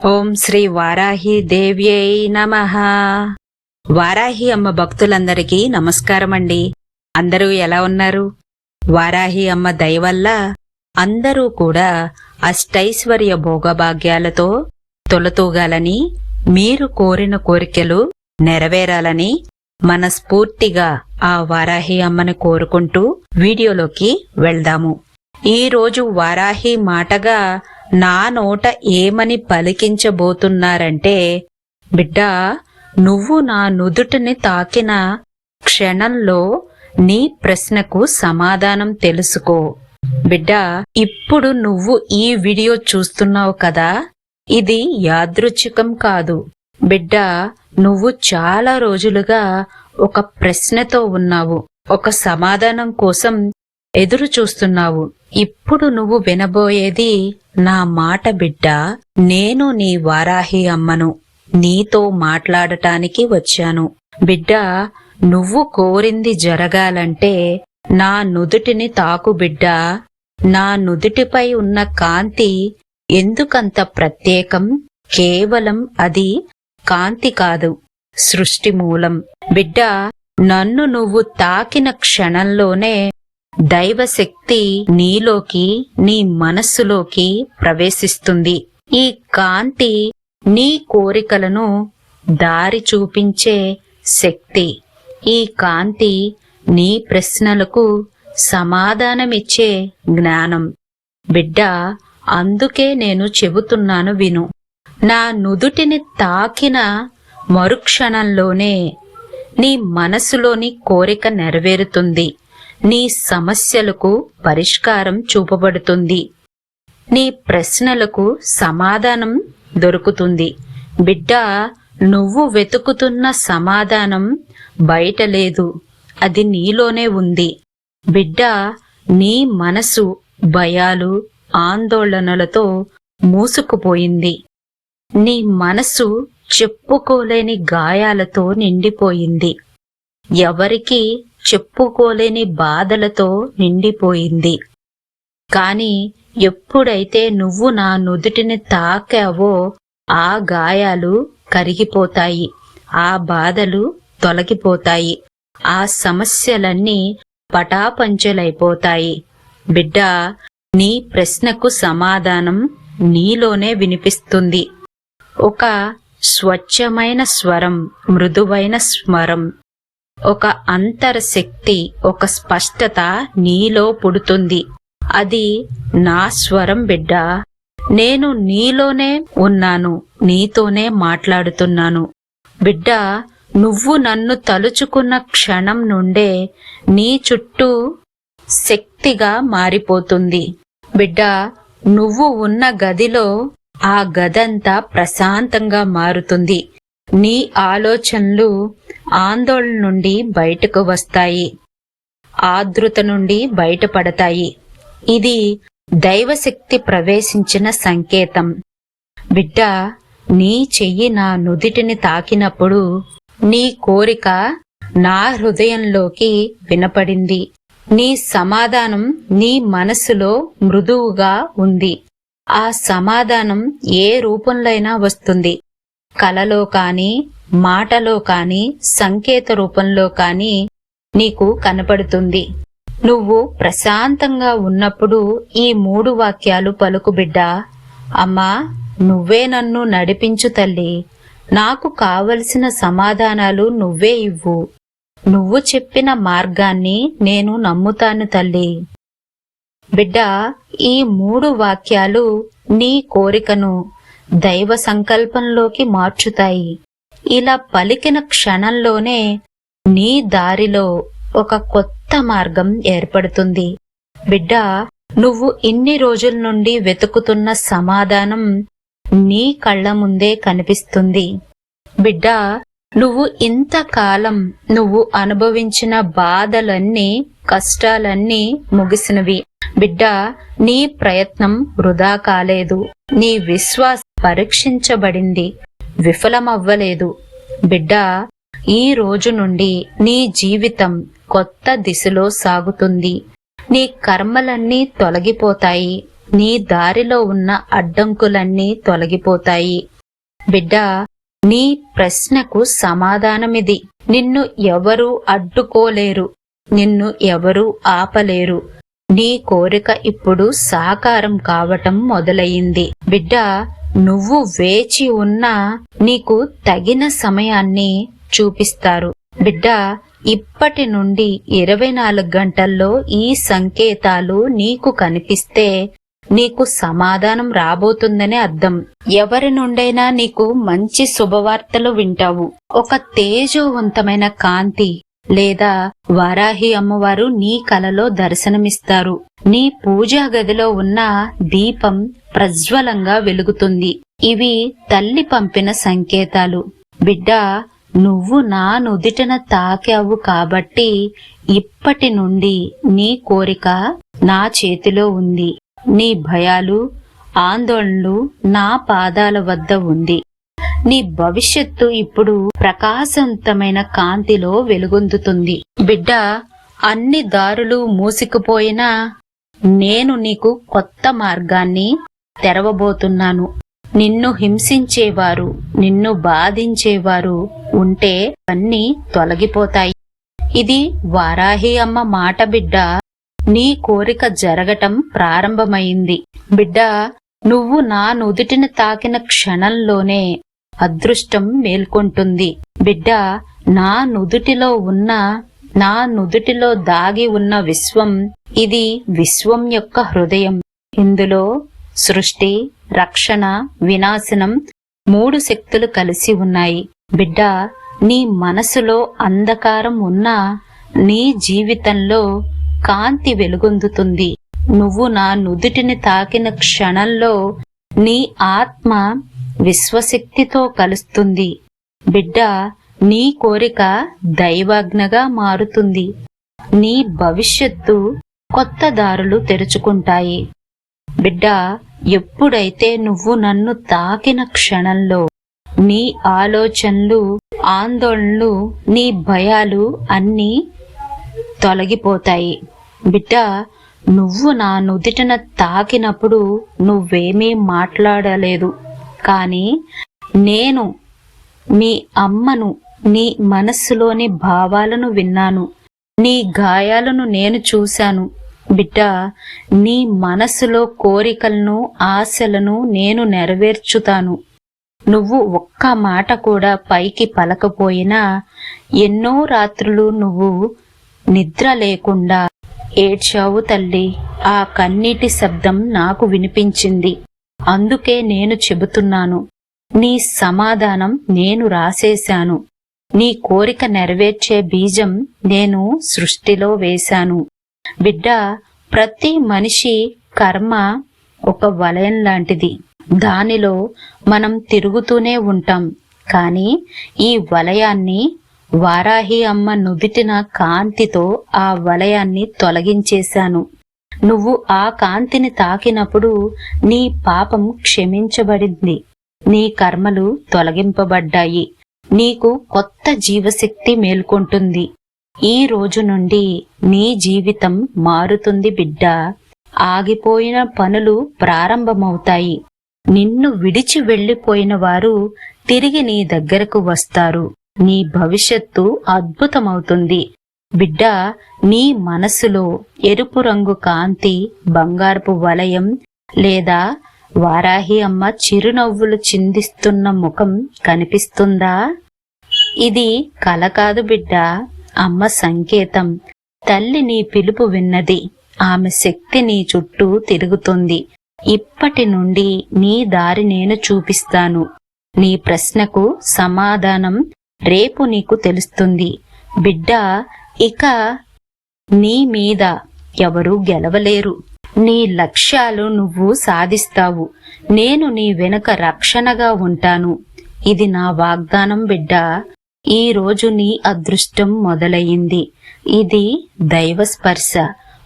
ఓం శ్రీ వారాహి దేవ్యై నమ. వారాహి అమ్మ భక్తులందరికీ నమస్కారం అండి అందరూ ఎలా ఉన్నారు? వారాహి అమ్మ దయ వల్ల అందరూ కూడా అష్టైశ్వర్య భోగభాగ్యాలతో తొలతూగాలని మీరు కోరిన కోరికలు నెరవేరాలని మనస్ఫూర్తిగా ఆ వారాహి అమ్మని కోరుకుంటూ వీడియోలోకి వెళ్దాము. ఈరోజు వారాహి మాటగా నా నోట ఏమని పలికించబోతున్నారంటే బిడ్డా నువ్వు నా నుదుటిని తాకిన క్షణంలో నీ ప్రశ్నకు సమాధానం తెలుసుకో. బిడ్డా ఇప్పుడు నువ్వు ఈ వీడియో చూస్తున్నావు కదా ఇది యాదృచ్ఛికం కాదు. బిడ్డ నువ్వు చాలా రోజులుగా ఒక ప్రశ్నతో ఉన్నావు ఒక సమాధానం కోసం ఎదురు చూస్తున్నావు ఇప్పుడు నువ్వు వినబోయేది నా మాట బిడ్డ నేను నీ వారాహి అమ్మను. నీతో మాట్లాడటానికి వచ్చాను. బిడ్డ నువ్వు కోరింది జరగాలంటే నా నుదుటిని తాకు బిడ్డ. నా నుదుటిపై ఉన్న కాంతి ఎందుకంత ప్రత్యేకం? కేవలం అది కాంతి కాదు సృష్టి మూలం. బిడ్డ నన్ను నువ్వు తాకిన క్షణంలోనే దైవశక్తి నీలోకి నీ మనస్సులోకి ప్రవేశిస్తుంది. ఈ కాంతి నీ కోరికలను దారి చూపించే శక్తి. ఈ కాంతి నీ ప్రశ్నలకు సమాధానమిచ్చే జ్ఞానం. బిడ్డ అందుకే నేను చెబుతున్నాను విను. నా నుదుటిని తాకిన మరుక్షణంలోనే నీ మనసులోని కోరిక నెరవేరుతుంది. నీ సమస్యలకు పరిష్కారం చూపబడుతుంది. నీ ప్రశ్నలకు సమాధానం దొరుకుతుంది. బిడ్డ నువ్వు వెతుకుతున్న సమాధానం బయట లేదు. అది నీలోనే ఉంది. బిడ్డ నీ మనసు భయాలు ఆందోళనలతో మూసుకుపోయింది. నీ మనసు చెప్పుకోలేని గాయాలతో నిండిపోయింది. ఎవరికి చెప్పుకోలేని బాధలతో నిండిపోయింది. కాని ఎప్పుడైతే నువ్వు నా నుదుటిని తాకావో ఆ గాయాలు కరిగిపోతాయి ఆ బాధలు తొలగిపోతాయి ఆ సమస్యలన్నీ పటాపంచలైపోతాయి. బిడ్డ నీ ప్రశ్నకు సమాధానం నీలోనే వినిపిస్తుంది. ఒక స్వచ్ఛమైన స్వరం మృదువైన స్వరం ఒక అంతరశక్తి ఒక స్పష్టత నీలో పుడుతుంది. అది నా స్వరం బిడ్డ. నేను నీలోనే ఉన్నాను నీతోనే మాట్లాడుతున్నాను. బిడ్డ నువ్వు నన్ను తలుచుకున్న క్షణం నుండే నీ చుట్టూ శక్తిగా మారిపోతుంది. బిడ్డ నువ్వు ఉన్న గదిలో ఆ గదంతా ప్రశాంతంగా మారుతుంది. నీ ఆలోచనలు ఆందోళన నుండి బయటకు వస్తాయి. ఆదృత నుండి బయటపడతాయి. ఇది దైవశక్తి ప్రవేశించిన సంకేతం. బిడ్డ నీ చెయ్యి నా నుదిటిని తాకినప్పుడు నీ కోరిక నా హృదయంలోకి వినపడింది. నీ సమాధానం నీ మనసులో మృదువుగా ఉంది. ఆ సమాధానం ఏ రూపంలో అయినా వస్తుంది. కలలో కాని మాటలో కాని సంకేత రూపంలో కాని నీకు కనపడుతుంది. నువ్వు ప్రశాంతంగా ఉన్నప్పుడు ఈ మూడు వాక్యాలు పలుకుబిడ్డ అమ్మా నువ్వే నన్ను నడిపించు తల్లి. నాకు కావలసిన సమాధానాలు నువ్వే ఇవ్వు. నువ్వు చెప్పిన మార్గాన్ని నేను నమ్ముతాను తల్లి. బిడ్డ ఈ మూడు వాక్యాలు నీ కోరికను దైవ సంకల్పంలోకి మార్చుతాయి. ఇలా పలికిన క్షణంలోనే నీ దారిలో ఒక కొత్త మార్గం ఏర్పడుతుంది. బిడ్డ నువ్వు ఇన్ని రోజుల నుండి వెతుకుతున్న సమాధానం నీ కళ్ళ ముందే కనిపిస్తుంది. బిడ్డ నువ్వు ఇంతకాలం నువ్వు అనుభవించిన బాధలన్నీ కష్టాలన్నీ ముగిసినవి. బిడ్డ నీ ప్రయత్నం వృధా కాలేదు. నీ విశ్వాస పరీక్షించబడింది. విఫలమవ్వలేదు. బిడ్డ ఈ రోజు నుండి నీ జీవితం కొత్త దిశలో సాగుతుంది. నీ కర్మలన్నీ తొలగిపోతాయి. నీ దారిలో ఉన్న అడ్డంకులన్నీ తొలగిపోతాయి. బిడ్డ నీ ప్రశ్నకు సమాధానమిది. నిన్ను ఎవరూ అడ్డుకోలేరు. నిన్ను ఎవరూ ఆపలేరు. నీ కోరిక ఇప్పుడు సాకారం కావటం మొదలయింది బిడ్డ నువ్వు వేచి ఉన్నా నీకు తగిన సమయాన్ని చూపిస్తారు. బిడ్డ ఇప్పటి నుండి ఇరవై నాలుగు గంటల్లో ఈ సంకేతాలు నీకు కనిపిస్తే నీకు సమాధానం రాబోతుందని అర్థం. ఎవరి నుండైనా నీకు మంచి శుభవార్తలు వింటావు. ఒక తేజోవంతమైన కాంతి లేదా వారాహి అమ్మవారు నీ కలలో దర్శనమిస్తారు. నీ పూజా గదిలో ఉన్న దీపం ప్రజ్వలంగా వెలుగుతుంది. ఇవి తల్లి పంపిన సంకేతాలు. బిడ్డ నువ్వు నా నుదిటన తాకావు కాబట్టి ఇప్పటి నుండి నీ కోరిక నా చేతిలో ఉంది. నీ భయాలు ఆందోళనలు నా పాదాల వద్ద ఉంది. నీ భవిష్యత్తు ఇప్పుడు ప్రకాశవంతమైన కాంతిలో వెలుగొందుతుంది. బిడ్డ అన్ని దారులు మూసుకుపోయినా నేను నీకు కొత్త మార్గాన్ని తెరవబోతున్నాను. నిన్ను హింసించేవారు నిన్ను బాధించేవారు ఉంటే అన్నీ తొలగిపోతాయి. ఇది వారాహి అమ్మ మాట బిడ్డ. నీ కోరిక జరగటం ప్రారంభమైంది. బిడ్డ నువ్వు నా నుదుటిని తాకిన క్షణంలోనే అదృష్టం మేల్కొంటుంది. బిడ్డ నా నుదుటిలో ఉన్న నా నుదుటిలో దాగి ఉన్న విశ్వం ఇది విశ్వం యొక్క హృదయం. ఇందులో సృష్టి రక్షణ వినాశనం మూడు శక్తులు కలిసి ఉన్నాయి. బిడ్డ నీ మనసులో అంధకారం ఉన్నా నీ జీవితంలో కాంతి వెలుగొందుతుంది. నువ్వు నా నుదుటిని తాకిన క్షణంలో నీ ఆత్మ విశ్వశక్తితో కలుస్తుంది. బిడ్డ నీ కోరిక దైవాజ్ఞగా మారుతుంది. నీ భవిష్యత్తు కొత్త దారులు తెరుచుకుంటాయి. బిడ్డ ఎప్పుడైతే నువ్వు నన్ను తాకిన క్షణంలో నీ ఆలోచనలు ఆందోళనలు నీ భయాలు అన్నీ తొలగిపోతాయి. బిడ్డ నువ్వు నా నుదిటన తాకినప్పుడు నువ్వేమీ మాట్లాడలేదు. కానీ నేను మీ అమ్మను నీ మనస్సులోని భావాలను విన్నాను. నీ గాయాలను నేను చూశాను. బిడ్డ నీ మనసులో కోరికలను ఆశలను నేను నెరవేర్చుతాను. నువ్వు ఒక్క మాట కూడా పైకి పలకపోయినా ఎన్నో రాత్రులు నువ్వు నిద్ర లేకుండా ఏడ్చావు తల్లి. ఆ కన్నీటి శబ్దం నాకు వినిపించింది. అందుకే నేను చెబుతున్నాను నీ సమాధానం నేను రాసేశాను. నీ కోరిక నెరవేర్చే బీజం నేను సృష్టిలో వేశాను. బిడ్డ ప్రతి మనిషి కర్మ ఒక వలయం లాంటిది. దానిలో మనం తిరుగుతూనే ఉంటాం. కానీ ఈ వలయాన్ని వారాహి అమ్మ నుదిటిన కాంతితో ఆ వలయాన్ని తొలగించేశాను. నువ్వు ఆ కాంతిని తాకినప్పుడు నీ పాపం క్షమించబడింది. నీ కర్మలు తొలగింపబడ్డాయి. నీకు కొత్త జీవశక్తి మేల్కొంటుంది. ఈ రోజు నుండి నీ జీవితం మారుతుంది బిడ్డ. ఆగిపోయిన పనులు ప్రారంభమవుతాయి. నిన్ను విడిచి వెళ్ళిపోయిన వారు తిరిగి నీ దగ్గరకు వస్తారు. నీ భవిష్యత్తు అద్భుతమవుతుంది. బిడ్డ నీ మనసులో ఎరుపు రంగు కాంతి బంగారపు వలయం లేదా వారాహి అమ్మ చిరునవ్వులు చిందిస్తున్న ముఖం కనిపిస్తుందా? ఇది కల కాదు బిడ్డ అమ్మ సంకేతం. తల్లి నీ పిలుపు విన్నది ఆమె శక్తి నీ చుట్టూ తిరుగుతుంది. ఇప్పటి నుండి నీ దారి నేను చూపిస్తాను. నీ ప్రశ్నకు సమాధానం రేపు నీకు తెలుస్తుంది. బిడ్డ ఇక నీ మీద ఎవరూ గెలవలేరు. నీ లక్ష్యాలు నువ్వు సాధిస్తావు. నేను నీ వెనుక రక్షణగా ఉంటాను. ఇది నా వాగ్దానం బిడ్డ. ఈ రోజు నీ అదృష్టం మొదలయ్యింది. ఇది దైవ స్పర్శ.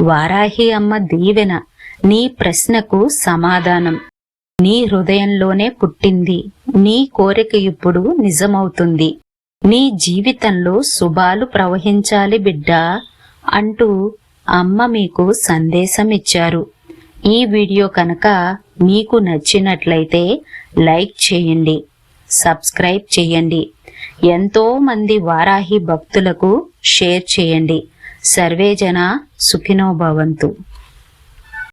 వారాహి అమ్మ దీవెన. నీ ప్రశ్నకు సమాధానం. నీ హృదయంలోనే పుట్టింది. నీ కోరిక ఇప్పుడు నిజమవుతుంది. నీ జీవితంలో శుభాలు ప్రవహించాలి బిడ్డ అంటూ అమ్మ మీకు సందేశం ఇచ్చారు. ఈ వీడియో కనుక మీకు నచ్చినట్లయితే లైక్ చేయండి సబ్స్క్రైబ్ చేయండి. ఎంతో మంది వారాహి భక్తులకు షేర్ చేయండి. సర్వేజన సుఖినో భవంతు.